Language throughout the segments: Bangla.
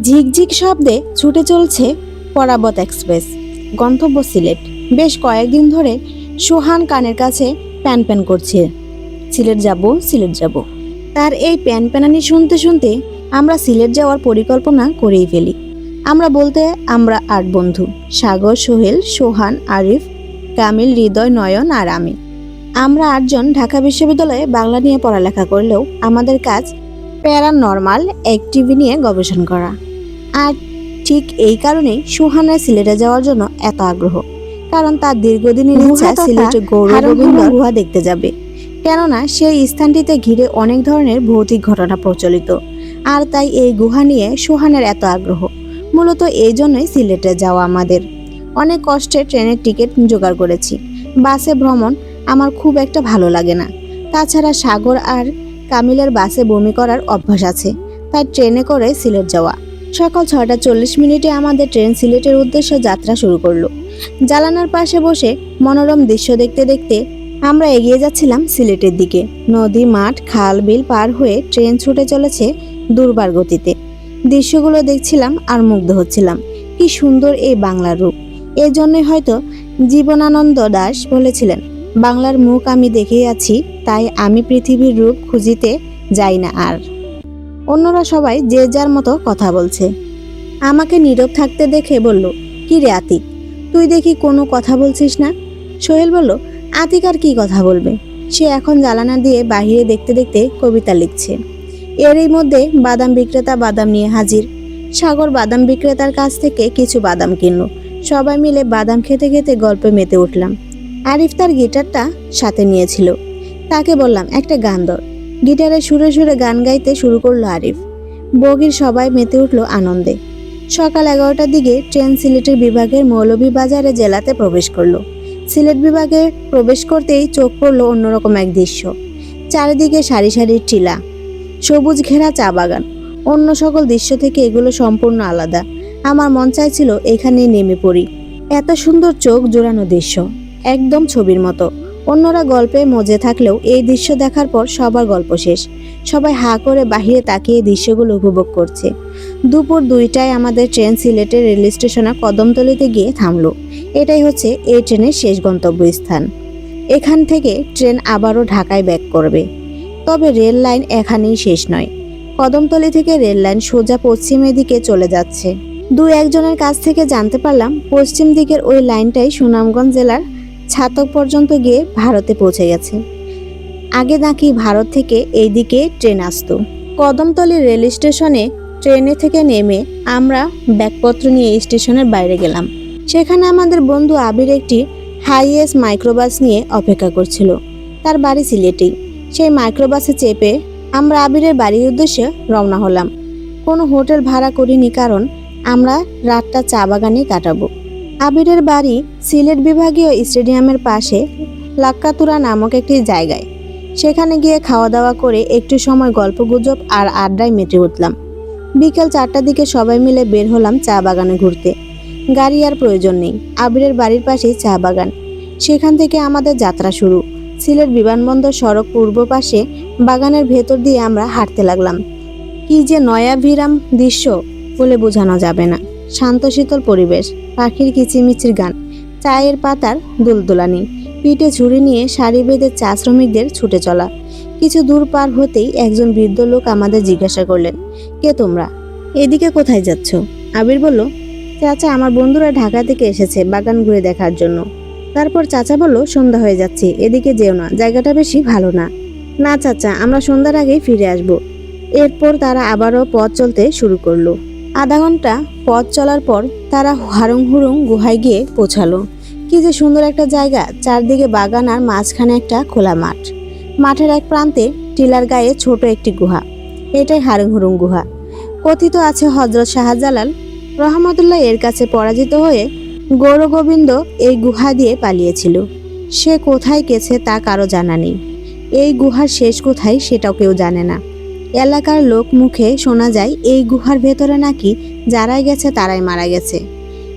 ঝিকঝিক শব্দে ছুটে চলছে পরাবত এক্সপ্রেস, গন্তব্য সিলেট। বেশ কয়েকদিন ধরে সোহান কানের কাছে প্যান প্যান করছে। সিলেট যাব সিলেট যাব। তার এই প্যান প্যানানি শুনতে শুনতে আমরা সিলেট যাওয়ার পরিকল্পনা করেই ফেলি। আমরা বলতে আমরা আট বন্ধু, সাগর, সোহেল, সোহান, আরিফ, কামিল, হৃদয়, নয়ন আর আমি। আমরা আটজন ঢাকা বিশ্ববিদ্যালয়ে বাংলা নিয়ে পড়ালেখা করলেও আমাদের কাজ প্যারানর্মাল অ্যাক্টিভি নিয়ে গবেষণা করা। আর ঠিক এই কারণেই সুহানের সিলেটে যাওয়ার জন্য এত আগ্রহ কারণ তার দীর্ঘদিনের ইচ্ছা সিলেটে গৌরব গুহা দেখতে যাবে। কেননা সেই স্থানটিতে ঘিরে অনেক ধরনের ভৌতিক ঘটনা প্রচলিত আর তাই এই গুহা নিয়ে সুহানের এত আগ্রহ। মূলত এই জন্যই সিলেটে যাওয়া আমাদের। অনেক কষ্টে ট্রেনের টিকিট জোগাড় করেছি। বাসে ভ্রমণ আমার খুব একটা ভালো লাগে না। তাছাড়া সাগর আর কামিলের বাসে বমি করার অভ্যাস আছে। তাই ট্রেনে করে সিলেট যাওয়া। সকাল ছয়টা চল্লিশ মিনিটে আমাদের ট্রেন সিলেটের উদ্দেশ্যে যাত্রা শুরু করল। জালানার পাশে বসে মনোরম দৃশ্য দেখতে দেখতে আমরা এগিয়ে যাচ্ছিলাম সিলেটের দিকে। নদী, মাঠ, খাল, বিল পার হয়ে ট্রেন ছুটে চলেছে দুর্বার গতিতে। দৃশ্যগুলো দেখছিলাম আর মুগ্ধ হচ্ছিলাম। কি সুন্দর এই বাংলার রূপ। এই জন্যই হয়তো জীবনানন্দ দাস বলেছিলেন, বাংলার মুখ আমি দেখেই আছি তাই আমি পৃথিবীর রূপ খুঁজিতে যাই না আর। অন্যরা সবাই যে যার মতো কথা বলছে। আমাকে নীরব থাকতে দেখে বলল, কি রে আতিক? তুই দেখি কোনো কথা বলছিস না? সোহেল বলল, আতিক আর কি কথা বলবে? সে এখন জ্বালানা দিয়ে বাহিরে দেখতে দেখতে কবিতা লিখছে। এরই মধ্যে বাদাম বিক্রেতা বাদাম নিয়ে হাজির। সাগর বাদাম বিক্রেতার কাছ থেকে কিছু বাদাম কিনল। সবাই মিলে বাদাম খেতে খেতে গল্পে মেতে উঠলাম। আরিফ তার গিটারটা সাথে নিয়েছিল। তাকে বললাম, একটা গান ধর। গিটারে সুরে সুরে গান গাইতে শুরু করল আরিফ। বগির সবাই মেতে উঠল আনন্দে। সকাল এগারোটার দিকে ট্রেন সিলেটের বিভাগের মৌলভীবাজারে জেলাতে প্রবেশ করল। সিলেট বিভাগে প্রবেশ করতেই চোখ পড়ল অন্যরকম এক দৃশ্য। চারিদিকে সারি সারি টিলা, সবুজ ঘেরা চা বাগান। অন্য সকল দৃশ্য থেকে এগুলো সম্পূর্ণ আলাদা। আমার মন চাইছিল এখানেই নেমে পড়ি। এত সুন্দর চোখ জোড়ানো দৃশ্য, একদম ছবির মতো। অন্যরা গল্পে মজে থাকলেও এই দৃশ্য দেখার পর সবার গল্প শেষ। সবাই হা করে বাহিরে তাকিয়ে দৃশ্যগুলো উপভোগ করছে। দুপুর দুইটায় আমাদের ট্রেন সিলেটের রেল স্টেশনে কদমতলিতে গিয়ে থামলো। এটাই হচ্ছে এই ট্রেনের শেষ গন্তব্যস্থান। এখান থেকে ট্রেন আবারও ঢাকায় ব্যাক করবে। তবে রেল লাইন এখানেই শেষ নয়। কদমতলি থেকে রেল লাইন সোজা পশ্চিমের দিকে চলে যাচ্ছে। দু একজনের কাছ থেকে জানতে পারলাম, পশ্চিম দিকের ওই লাইনটাই সুনামগঞ্জ জেলার ছাতক পর্যন্ত গিয়ে ভারতে পৌঁছে গেছে। আগে নাকি ভারত থেকে এই দিকে ট্রেন আসতো। কদমতলি রেল স্টেশনে ট্রেনে থেকে নেমে আমরা ব্যাগপত্র নিয়ে স্টেশনের বাইরে গেলাম। সেখানে আমাদের বন্ধু আবির একটি হাইএস মাইক্রোবাস নিয়ে অপেক্ষা করছিল। তার বাড়ি সিলেটেই। সেই মাইক্রোবাসে চেপে আমরা আবিরের বাড়ির উদ্দেশ্যে রওনা হলাম। কোনো হোটেল ভাড়া করিনি কারণ আমরা রাতটা চা বাগানে কাটাবো। আবিরের বাড়ি সিলেট বিভাগীয় স্টেডিয়ামের পাশে লাক্কাতুরা নামক একটি জায়গায়। সেখানে গিয়ে খাওয়া দাওয়া করে একটু সময় গল্পগুজব আর আড্ডায় মেতে উঠলাম। বিকেল চারটার দিকে সবাই মিলে বের হলাম চা বাগানে ঘুরতে। গাড়ি আর প্রয়োজন নেই, আবিরের বাড়ির পাশেই চা বাগান। সেখান থেকে আমাদের যাত্রা শুরু। সিলেট বিমানবন্দর সড়ক পূর্ব পাশে বাগানের ভেতর দিয়ে আমরা হাঁটতে লাগলাম। কি যে নয়া ভিরাম দৃশ্য বলে বোঝানো যাবে না। শান্ত শীতল পরিবেশ, পাখির কিচিমিচির গান, চায়ের পাতার দুলদুলানি, পিঠে ঝুড়ি নিয়ে সারি বেঁধে চা শ্রমিকদের ছুটে চলা। কিছু দূর পার হতেই একজন বৃদ্ধ লোক আমাদের জিজ্ঞাসা করলেন, কে তোমরা? এদিকে কোথায় যাচ্ছ? আবির বলল, চাচা আমার বন্ধুরা ঢাকা থেকে এসেছে বাগান ঘুরে দেখার জন্য। তারপর চাচা বলল, সন্ধ্যা হয়ে যাচ্ছে, এদিকে যেও না, জায়গাটা বেশি ভালো না। না চাচা, আমরা সন্ধ্যার আগেই ফিরে আসব। এরপর তারা আবারও পথ চলতে শুরু করল। আধা ঘণ্টা পথ চলার পর তারা হারুং হুরুং গুহায় গিয়ে পৌঁছালো। কি যে সুন্দর একটা জায়গা, চারদিকে বাগান আর মাঝখানে একটা খোলা মাঠ। মাঠের এক প্রান্তে টিলার গায়ে ছোট একটি গুহা। এটাই হারুং হুরুং গুহা। কথিত আছে হজরত শাহজালাল রহমতুল্লাহ এর কাছে পরাজিত হয়ে গৌরগোবিন্দ এই গুহা দিয়ে পালিয়েছিল। সে কোথায় গেছে তা কারও জানা নেই। এই গুহার শেষ কোথায় সেটাও কেউ জানে না। এলাকার লোক মুখে শোনা যায়, এই গুহার ভেতরে নাকি যারাই গেছে তারাই মারা গেছে।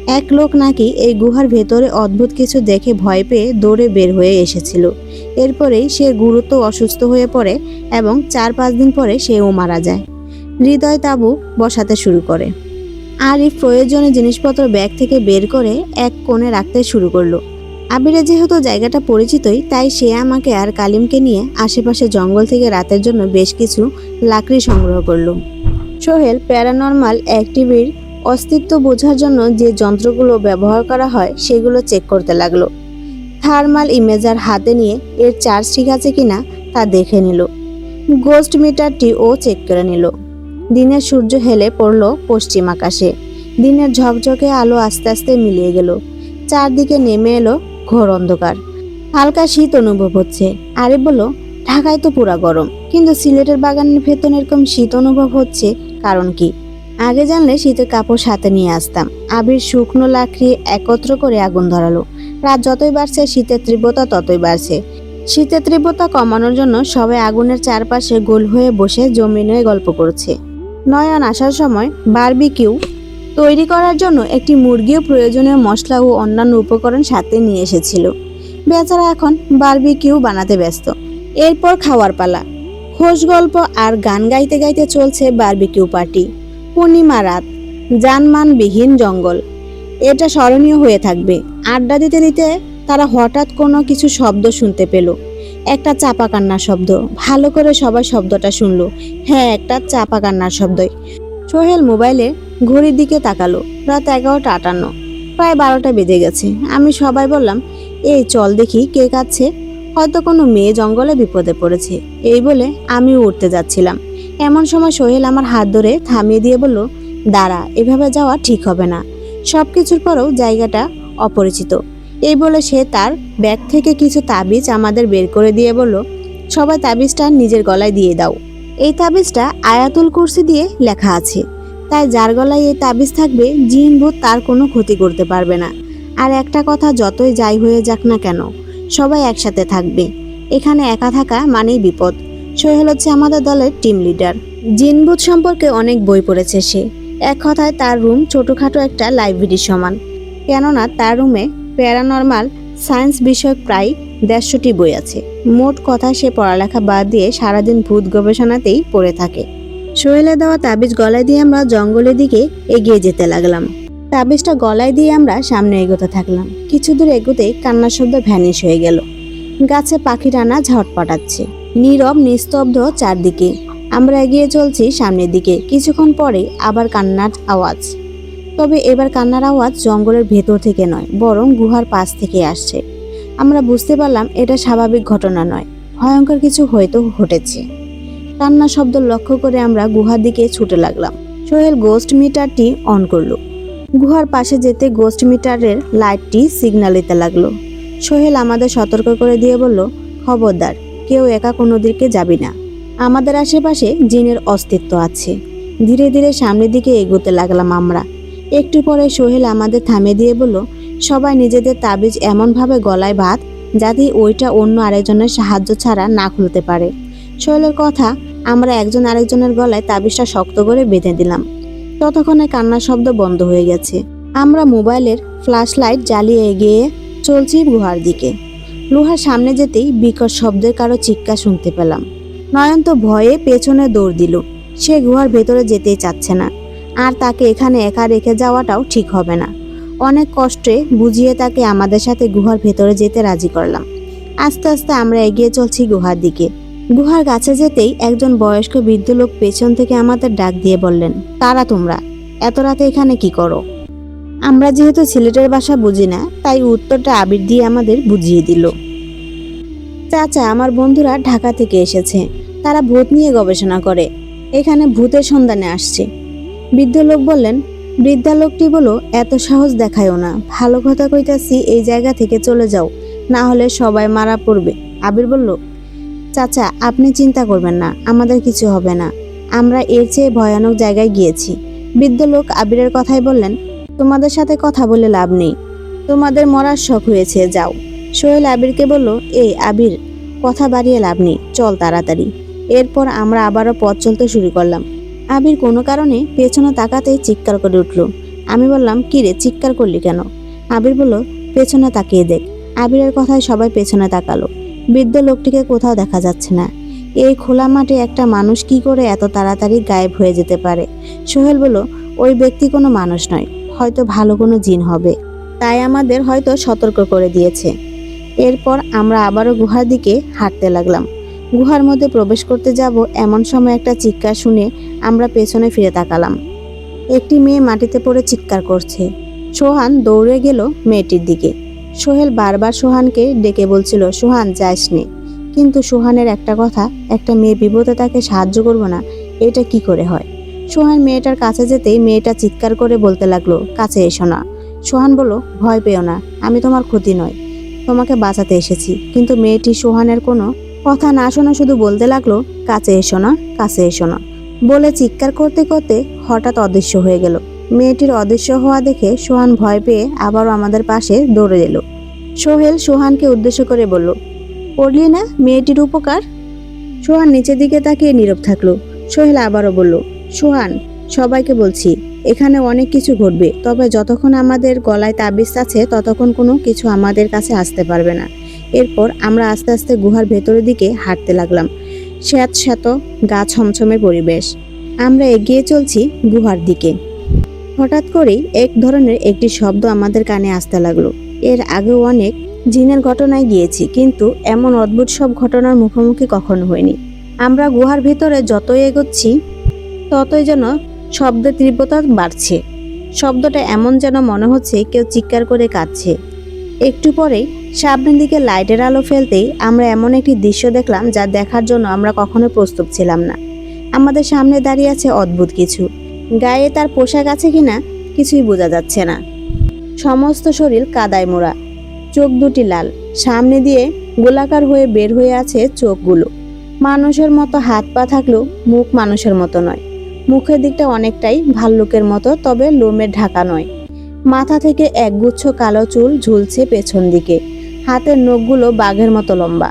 এক লোক নাকি এই গুহার ভেতরে অদ্ভুত কিছু দেখে ভয় পেয়ে দৌড়ে বের হয়ে এসেছিল। এরপরেই সে গুরুত্ব অসুস্থ হয়ে পড়ে এবং চার পাঁচ দিন পরে সেও মারা যায়। হৃদয় তাবু বসাতে শুরু করে। আরিফ প্রয়োজনীয় জিনিসপত্র ব্যাগ থেকে বের করে এক কোণে রাখতে শুরু করল। আবিরে যেহেতু জায়গাটা পরিচিতই, তাই সে আমাকে আর কালিমকে নিয়ে আশেপাশে জঙ্গল থেকে রাতের জন্য বেশ কিছু লাকড়ি সংগ্রহ করল। সোহেল প্যারানর্মাল অ্যাক্টিভির অস্তিত্ব বোঝার জন্য যে যন্ত্রগুলো ব্যবহার করা হয়, সেগুলো চেক করতে লাগল। থার্মাল ইমেজার হাতে নিয়ে এর চার্জ ঠিক আছে কিনা তা দেখে নিল। গোস্ট মিটারটি ও চেক করে নিল। দিনের সূর্য হেলে পড়ল পশ্চিম আকাশে। দিনের ঝকঝকে আলো আস্তে আস্তে মিলিয়ে গেল। চারদিকে নেমে এলো ঘোর অন্ধকার। হালকা শীত অনুভব হচ্ছে। আরে বলো ঢাকায় তো পুরা গরম। কিন্তু সিলেটের বাগানের ভেতর এরকম শীত অনুভব হচ্ছে, কারণ কি? আগে জানলে শীতের কাপড় সাথে নিয়ে আসতাম। আবির শুকনো লাকড়ি একত্র করে আগুন ধরালো। রাত যতই বাড়ছে, শীতের তীব্রতা ততই বাড়ছে। শীতের তীব্রতা কমানোর জন্য সবাই আগুনের চারপাশে গোল হয়ে বসে জমি নিয়ে গল্প করছে। নয়ন আসার সময় বারবিকিউ তৈরি করার জন্য একটি মুরগিও প্রয়োজনীয় মশলা ও অন্যান্য উপকরণ সাথে নিয়ে এসেছিল। বেচারা এখন বারবিকিউ বানাতে ব্যস্ত। এরপর খাওয়ার পালা। খোশ গল্প আর গান গাইতে গাইতে চলছে বারবিকিউ পার্টি। পূর্ণিমা রাত, যানমানবিহীন জঙ্গল। এটা স্মরণীয় হয়ে থাকবে। আড্ডা দিতে দিতে তারা হঠাৎ কোনো কিছু শব্দ শুনতে পেল। একটা চাপা কান্নার শব্দ। ভালো করে সবাই শব্দটা শুনলো। হ্যাঁ একটা চাপা কান্নার শব্দই। সোহেল মোবাইলে ঘড়ির দিকে তাকালো। রাত এগারোটা আটান্ন। প্রায় বারোটা বেজে গেছে। আমি সবাই বললাম, এই চল দেখি কে কাচ্ছে হয়তো কোনো মেয়ে জঙ্গলে বিপদে পড়েছে। এই বলে আমিও উঠতে যাচ্ছিলাম। এমন সময় সোহেল আমার হাত ধরে থামিয়ে দিয়ে বলল, দাঁড়া, এভাবে যাওয়া ঠিক হবে না। সব কিছুর পরেও জায়গাটা অপরিচিত। এই বলে সে তার ব্যাগ থেকে কিছু তাবিজ আমাদের বের করে দিয়ে বলল, সবাই তাবিজটা নিজের গলায় দিয়ে দাও। এই তাবিজটা আয়াতুল কুরসি দিয়ে লেখা আছে। তাই যার গলায় এই তাবিজ থাকবে, জিন ভূত তার কোনো ক্ষতি করতে পারবে না। আর একটা কথা যতই যাই হয়ে যাক না কেন, সবাই একসাথে থাকবে। এখানে একা থাকা মানেই বিপদ। সোহেল হচ্ছে আমাদের দলের টিম লিডার জিনভূত সম্পর্কে অনেক বই পড়েছে সে। এক কথায় তার রুম ছোটোখাটো একটা লাইব্রেরির সমান। কেননা তার রুমে প্যারানর্মাল সায়েন্স বিষয়ক প্রায় দেড়শোটি বই আছে। মোট কথা সে পড়ালেখা বাদ দিয়ে সারাদিন ভূত গবেষণাতেই পড়ে থাকে। সোহেলে দেওয়া তাবিজ গলায় দিয়ে আমরা জঙ্গলের দিকে এগিয়ে যেতে লাগলাম। তাবিজটা গলায় দিয়ে আমরা সামনে এগোতে থাকলাম। কিছু দূর এগোতেই কান্নার শব্দ ভ্যানিশ হয়ে গেল। গাছে পাখি টানা ঝট পাঠাচ্ছে নীরব, নিস্তব্ধ চারদিকে। আমরা এগিয়ে চলছি সামনের দিকে। কিছুক্ষণ পরে আবার কান্নার আওয়াজ। তবে এবার কান্নার আওয়াজ জঙ্গলের ভেতর থেকে নয়, বরং গুহার পাশ থেকে আসছে। আমরা বুঝতে পারলাম এটা স্বাভাবিক ঘটনা নয়। ভয়ঙ্কর কিছু হয়তো ঘটেছে। কান্না শব্দ লক্ষ্য করে আমরা গুহার দিকে ছুটে লাগলাম। সোহেল গোস্ট মিটারটি অন করল। গুহার পাশে যেতে গোস্ট মিটারের লাইটটি সিগন্যাল দিতে লাগল। সোহেল আমাদের সতর্ক করে দিয়ে বলল, খবরদার, কেউ একা কোনো দিকে যাবি না। আমাদের আশেপাশে জিনের অস্তিত্ব আছে। ধীরে ধীরে সামনের দিকে এগোতে লাগলাম আমরা। একটু পরে সোহেল আমাদের থামিয়ে দিয়ে বলল সবাই নিজেদের তাবিজ এমনভাবে গলায় বাঁধ যাতে ওইটা অন্য আরেকজনের সাহায্য ছাড়া না খুলতে পারে। সোহেলের কথা, আমরা একজন আরেকজনের গলায় তাবিজটা শক্ত করে বেঁধে দিলাম। ততক্ষণে কান্নার শব্দ বন্ধ হয়ে গেছে। আমরা মোবাইলের ফ্ল্যাশ লাইট জ্বালিয়ে এগিয়ে চলছি গুহার দিকে। লোহার সামনে যেতেই বিকট শব্দের কারও চিৎকার শুনতে পেলাম। নয়ন তো ভয়ে পেছনে দৌড় দিল। সে গুহার ভেতরে যেতেই চাচ্ছে না। আর তাকে এখানে একা রেখে যাওয়াটাও ঠিক হবে না। অনেক কষ্টে বুঝিয়ে তাকে আমাদের সাথে গুহার ভেতরে যেতে রাজি করলাম। আস্তে আস্তে আমরা এগিয়ে চলছি গুহার দিকে। গুহার কাছে যেতেই একজন বয়স্ক বৃদ্ধ লোক পেছন থেকে আমাদের ডাক দিয়ে বললেন তারা তোমরা? এত রাতে এখানে কি করো? আমরা যেহেতু সিলেটের ভাষা বুঝি না, তাই উত্তরটা আবির দিয়ে আমাদের বুঝিয়ে দিল। চাচা, আমার বন্ধুরা ঢাকা থেকে এসেছে। তারা ভূত নিয়ে গবেষণা করে। এখানে ভূতের সন্ধানে আসছে। বৃদ্ধ লোক বললেন বৃদ্ধা লোকটি বলো, এত সাহস দেখায়ও না। ভালো কথা কইতাছি, এই জায়গা থেকে চলে যাও। না হলে সবাই মারা পড়বে। আবির বলল, চাচা, আপনি চিন্তা করবেন না, আমাদের কিছু হবে না। আমরা এর চেয়ে ভয়ানক জায়গায় গিয়েছি। বৃদ্ধ লোক আবিরের কথাই বললেন, তোমাদের সাথে কথা বলে লাভ নেই। তোমাদের মরার শখ হয়েছে, যাও। সোহেল আবিরকে বলল, এই আবির, কথা বাড়িয়ে লাভ নেই, চল তাড়াতাড়ি। এরপর আমরা আবারও পথ চলতে শুরু করলাম। আবির কোনো কারণে পেছনে তাকাতেই চিৎকার করে উঠল। আমি বললাম, কি রে, চিৎকার করলি কেন? আবির বলল, পেছনে তাকিয়ে দেখ। আবিরের কথায় সবাই পেছনে তাকালো। বৃদ্ধ লোকটিকে কোথাও দেখা যাচ্ছে না। এই খোলা মাঠে একটা মানুষ কি করে এত তাড়াতাড়ি গায়েব হয়ে যেতে পারে? সোহেল বলল, ওই ব্যক্তি কোনো মানুষ নয়, হয়তো ভালো কোনো জিন হবে। তাই আমাদের হয়তো সতর্ক করে দিয়েছে। এরপর আমরা আবারও গুহার দিকে হাঁটতে লাগলাম। গুহার মধ্যে প্রবেশ করতে যাব এমন সময় একটা চিৎকার শুনে আমরা পেছনে ফিরে তাকালাম। একটি মেয়ে মাটিতে পড়ে চিৎকার করছে। সোহান দৌড়ে গেল মেয়েটির দিকে। সোহেল বারবার সোহানকে ডেকে বলছিল, সোহান যাস নে কিন্তু সোহানের একটা কথা, একটা মেয়ে বিপদে তাকে সাহায্য করব না, এটা কি করে হয়? সোহান মেয়েটার কাছে যেতেই মেয়েটা চিৎকার করে বলতে লাগল, কাছে এসো না। সোহান বলল, ভয় পেও না, আমি তোমার ক্ষতি নয়, তোমাকে বাঁচাতে এসেছি। কিন্তু মেয়েটি সোহানের কোনো কথা না শোনা শুধু বলতে লাগল, কাছে এসো না, কাছে এসো না। বলে চিৎকার করতে করতে হঠাৎ অদৃশ্য হয়ে গেল। মেয়েটির অদৃশ্য হওয়া দেখে সোহান ভয় পেয়ে আবারও আমাদের পাশে দৌড়ে এলো। সোহেল সোহানকে উদ্দেশ্য করে বলল, পড়লি না? মেয়েটির উপকার? সোহান নিচের দিকে তাকিয়ে নীরব থাকল। সোহেল আবারও বলল, সোহান, সবাইকে বলছি, এখানে অনেক কিছু ঘটবে, তবে যতক্ষণ আমাদের গলায় তাবিজ আছে, ততক্ষণ কোনো কিছু আমাদের কাছে আসতে পারবে না। এরপর আমরা আস্তে আস্তে গুহার ভেতরের দিকে হাঁটতে লাগলাম। স্যাঁত স্যাঁত গা ছমছমে পরিবেশ। আমরা এগিয়ে চলছি গুহার দিকে। হঠাৎ করেই এক ধরনের একটি শব্দ আমাদের কানে আসতে লাগল। এর আগেও অনেক জিনের ঘটনায় গিয়েছি, কিন্তু এমন অদ্ভুত সব ঘটনার মুখোমুখি কখনো হয়নি। আমরা গুহার ভেতরে যতই এগোচ্ছি, ততই যেন শব্দের তীব্রতা বাড়ছে। শব্দটা এমন যেন মনে হচ্ছে কেউ চিৎকার করে কাঁদছে। একটু পরেই সামনের দিকে লাইটের আলো ফেলতেই আমরা এমন একটি দৃশ্য দেখলাম যা দেখার জন্য আমরা কখনো প্রস্তুত ছিলাম না। আমাদের সামনে দাঁড়িয়ে আছে অদ্ভুত কিছু। গায়ে তার পোশাক আছে কিনা কিছুই বোঝা যাচ্ছে না। সমস্ত শরীর কাদায় মোড়া। চোখ দুটি লাল। সামনে দিয়ে গোলাকার হয়ে বের হয়ে আছে চোখগুলো। মানুষের মতো হাত পা থাকলেও মুখ মানুষের মতো নয়। মুখের দিকটা অনেকটাই ভাল্লুকের মতো, তবে লোমের ঢাকা নয়। মাথা থেকে একগুচ্ছ কালো চুল ঝুলছে পেছন দিকে। হাতের নখগুলো বাঘের মতো লম্বা।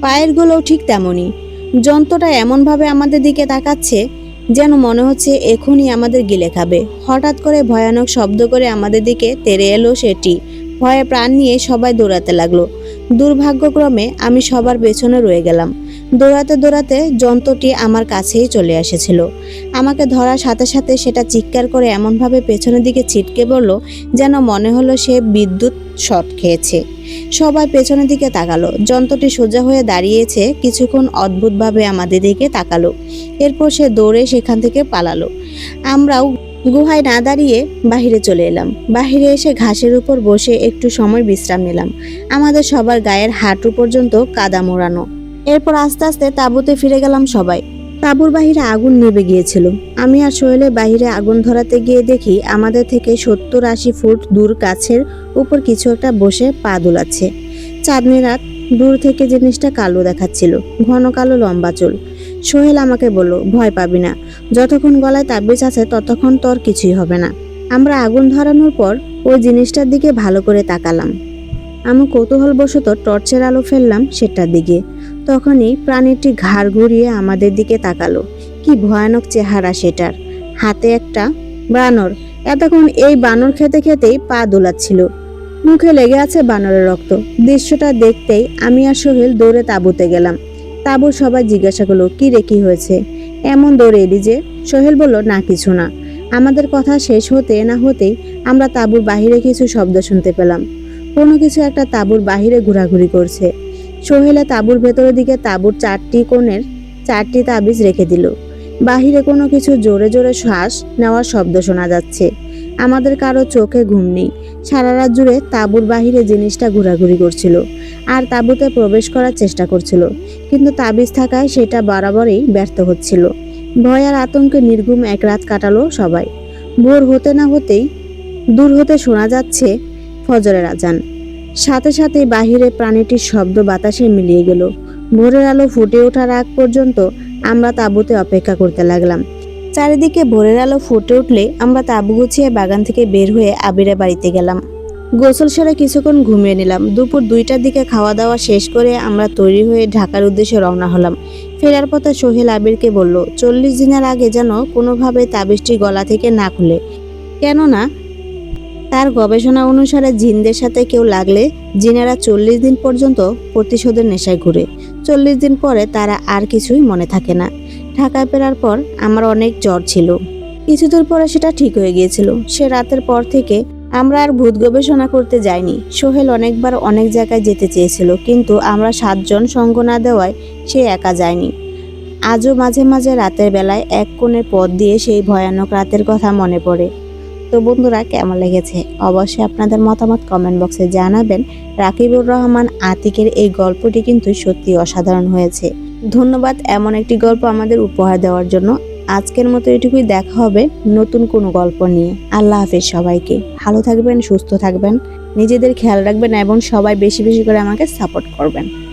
পায়ের গুলোও ঠিক তেমনই। যন্ত্রটা এমনভাবে আমাদের দিকে তাকাচ্ছে যেন মনে হচ্ছে এখনই আমাদের গিলে খাবে। হঠাৎ করে ভয়ানক শব্দ করে আমাদের দিকে তেরে এলো সেটি। ভয়ে প্রাণ নিয়ে সবাই দৌড়াতে লাগল। দুর্ভাগ্যক্রমে আমি সবার পেছনে রয়ে গেলাম। দৌড়াতে দৌড়াতে যন্ত্রটি আমার কাছেই চলে এসেছিল। আমাকে ধরার সাথে সাথে সেটা চিৎকার করে এমনভাবে পেছনের দিকে ছিটকে পড়ল যেন মনে হলো সে বিদ্যুৎ শট খেয়েছে। সবাই পেছনের দিকে তাকালো। যন্ত্রটি সোজা হয়ে দাঁড়িয়েছে কিছুক্ষণ অদ্ভুতভাবে আমাদের দিকে তাকালো। এরপর সে দৌড়ে সেখান থেকে পালালো। আমরাও গুহায় না দাঁড়িয়ে বাহিরে চলে এলাম। বাহিরে এসে ঘাসের উপর বসে একটু সময় বিশ্রাম নিলাম। আমাদের সবার গায়ের হাঁটু পর্যন্ত কাদা মোড়ানো। এরপর আস্তে আস্তে তাঁবুতে ফিরে গেলাম সবাই। তাঁবুর বাহিরে আগুন নেবে গিয়েছিল। আমি আর সোহেলের বাহিরে আগুন ধরাতে গিয়ে দেখি আমাদের থেকে সত্তর আশি ফুট দূর গাছের উপর কিছু একটা বসে পা দুলাচ্ছে। চাঁদনি রাত দূর থেকে জিনিসটা কালো দেখাচ্ছিল, ঘন কালো লম্বা চুল। সোহেল আমাকে বলল, ভয় পাবি না। যতক্ষণ গলায় তাবিজ আছে, ততক্ষণ তোর কিছুই হবে না। আমরা আগুন ধরানোর পর ওই জিনিসটার দিকে ভালো করে তাকালাম। আমি কৌতূহলবশত টর্চের আলো ফেললাম সেটার দিকে। তখনই প্রাণীটি ঘাড় ঘুরিয়ে আমাদের দিকে তাকালো। কি ভয়ানক চেহারা সেটার। হাতে একটা বানর। এতক্ষণ এই বানর খেতে খেতেই পা দোলাচ্ছিল। মুখে লেগে আছে বানরের রক্ত। দৃশ্যটা দেখতেই আমি আর সোহেল দৌড়ে তাঁবুতে গেলাম। তাঁবুর সবাই জিজ্ঞাসা করল, কি রে, কি হয়েছে? এমন দৌড়ে এলি যে। সোহেল বলল, না, কিছু না। আমাদের কথা শেষ হতে না হতেই আমরা তাঁবুর বাহিরে কিছু শব্দ শুনতে পেলাম। কোনো কিছু একটা তাঁবুর বাহিরে ঘোরাঘুরি করছে। সোহেলে তাঁবুর ভেতরের দিকে তাঁবুর চারটি কোণের চারটি তাবিজ রেখে দিল। বাহিরে কোনো কিছু জোরে জোরে শ্বাস নেওয়ার শব্দ শোনা যাচ্ছে। আমাদের কারও চোখে ঘুম নেই। সারা রাত জুড়ে তাঁবুর বাহিরে জিনিসটা ঘোরাঘুরি করছিল আর তাঁবুতে প্রবেশ করার চেষ্টা করছিল। কিন্তু তাবিজ থাকায় সেটা বরাবরই ব্যর্থ হচ্ছিল। ভয় আর আতঙ্কে নির্ঘুম এক রাত কাটালো সবাই। ভোর হতে না হতেই, দূর হতে শোনা যাচ্ছে ফজরের আজান। সাথে সাথে বাহিরে প্রাণীটির শব্দ বাতাসে মিলিয়ে গেল। ভোরের আলো ফুটে ওঠার আগ পর্যন্ত আমরা তাঁবুতে অপেক্ষা করতে লাগলাম। চারিদিকে ভোরের আলো ফুটে উঠলে আমরা তাঁবু গুছিয়ে বাগান থেকে বের হয়ে আবিরে বাড়িতে গেলাম। গোসল সেরে কিছুক্ষণ ঘুমিয়ে নিলাম। দুপুর দুইটার দিকে খাওয়া দাওয়া শেষ করে আমরা তৈরি হয়ে ঢাকার উদ্দেশ্যে রওনা হলাম। ফেরার পথে সোহেল আবিরকে বলল, চল্লিশ দিনের আগে যেন কোনোভাবে তাবিজটি গলা থেকে না খুলে। কেননা তার গবেষণা অনুসারে জিনদের সাথে কেউ লাগলে জিনেরা চল্লিশ দিন পর্যন্ত প্রতিশোধের নেশায় ঘুরে। চল্লিশ দিন পরে তারা আর কিছুই মনে থাকে না। ঢাকায় ফেরার পর আমার অনেক জ্বর ছিল। কিছুদূর পরে সেটা ঠিক হয়ে গিয়েছিল। সে রাতের পর থেকে আমরা আর ভূত গবেষণা করতে যাইনি। সোহেল অনেকবার অনেক জায়গায় যেতে চেয়েছিল, কিন্তু আমরা সাতজন সঙ্গ না দেওয়ায় সে একা যায়নি। আজও মাঝে মাঝে রাতের বেলায় এক কোণের পথ দিয়ে সেই ভয়ানক রাতের কথা মনে পড়ে। তো বন্ধুরা, কেমন লেগেছে? অবশ্যই আপনাদের মতামত কমেন্ট বক্সে জানাবেন। রাকিবুর রহমান আতিকের এই গল্পটি কিন্তু সত্যি অসাধারণ হয়েছে। ধন্যবাদ এমন একটি গল্প আমাদের উপহার দেওয়ার জন্য। আজকের মতো এটুকুই দেখা হবে নতুন কোনো গল্প নিয়ে। আল্লাহ হাফেজ সবাইকে। ভালো থাকবেন, সুস্থ থাকবেন। নিজেদের খেয়াল রাখবেন এবং সবাই বেশি বেশি করে আমাকে সাপোর্ট করবেন।